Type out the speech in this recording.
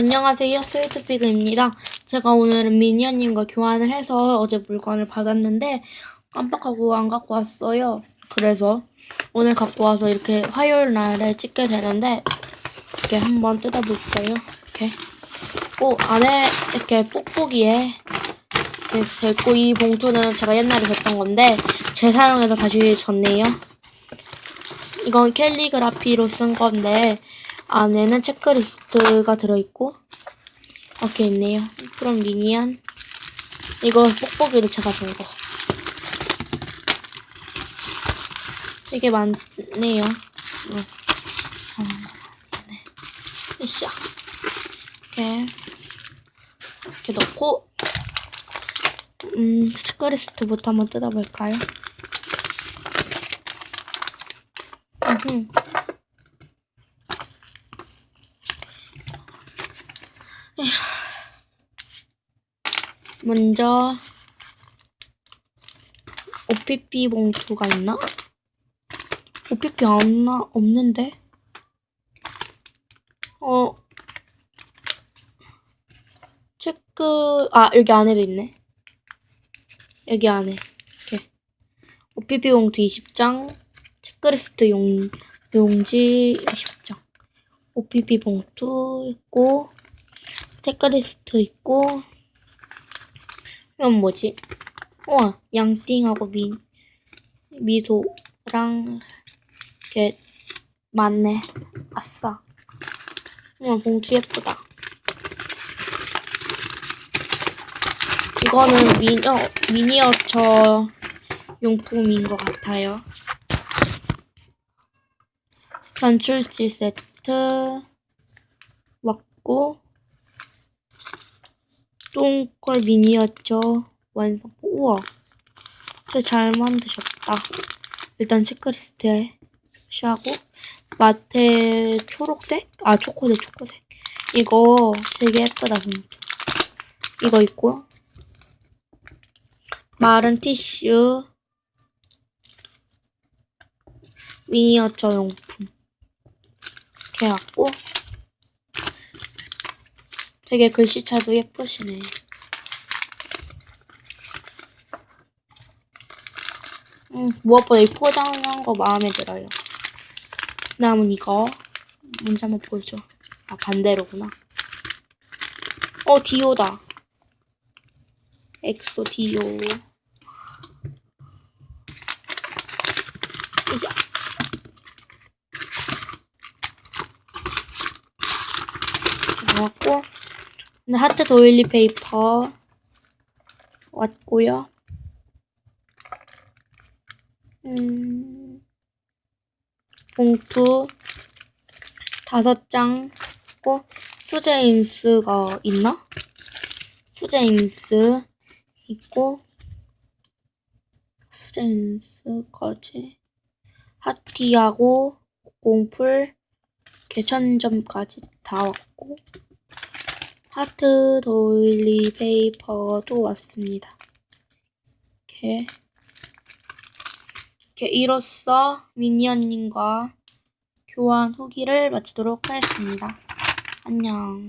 안녕하세요. 스위트피그입니다. 제가 오늘은 미니언님과 교환을 해서 어제 물건을 받았는데 깜빡하고 안 갖고 왔어요. 그래서 오늘 갖고 와서 이렇게 화요일 날에 찍게 되는데 이렇게 한번 뜯어볼게요. 이렇게 꼭 안에 이렇게 뽁뽁이에 이렇게 됐고 이 봉투는 제가 옛날에 줬던 건데 재사용해서 다시 줬네요. 이건 캘리그라피로 쓴 건데 안에는 체크리스트가 들어있고 이렇게 있네요. 그럼 미니언 이거 뽁뽁이로 제가 준 거. 되게 많네요. 응. 어, 네. 으쌰. 이렇게 이렇게 넣고 음 체크리스트부터 한번 뜯어볼까요? 음흠. 먼저 OPP 봉투가 있나? OPP 안 나, 없는데? 어, 체크, 아, 여기 안에도 있네. 여기 안에. 이렇게. OPP 봉투 20장, 체크리스트 용, 용지 20장. OPP 봉투 있고, 체크리스트 있고, 이건 뭐지? 우와, 양띵하고 미, 미소랑 이렇게 많네. 아싸. 우와, 봉투 예쁘다. 이거는 미니어, 미니어처 용품인 것 같아요. 견출지 세트 왔고 똥걸 미니어처 완성. 우와, 진짜 잘 만드셨다. 일단 체크리스트에 표시하고 마테 초록색? 아 초코색 초코색. 이거 되게 예쁘다 진짜. 이거 있고 마른 티슈 미니어처 용품 이렇게 해갖고 되게 글씨체도 예쁘시네. 음, 무엇보다 이 포장한 거 마음에 들어요. 다음은 이거. 먼저 한번 보여줘. 아, 반대로구나. 어, 디오다. 엑소 디오. 이야. 나왔고, 네, 하트 도일리 페이퍼 왔고요. 음, 봉투 다섯 장 있고 수제 인스가 있나? 수제 인스 있고 수제 인스까지 하티하고 공풀 개천점까지 다 왔고 하트 도일리 페이퍼도 왔습니다. 이렇게 이렇게 이로써 미니언님과 교환 후기를 마치도록 하겠습니다. 안녕.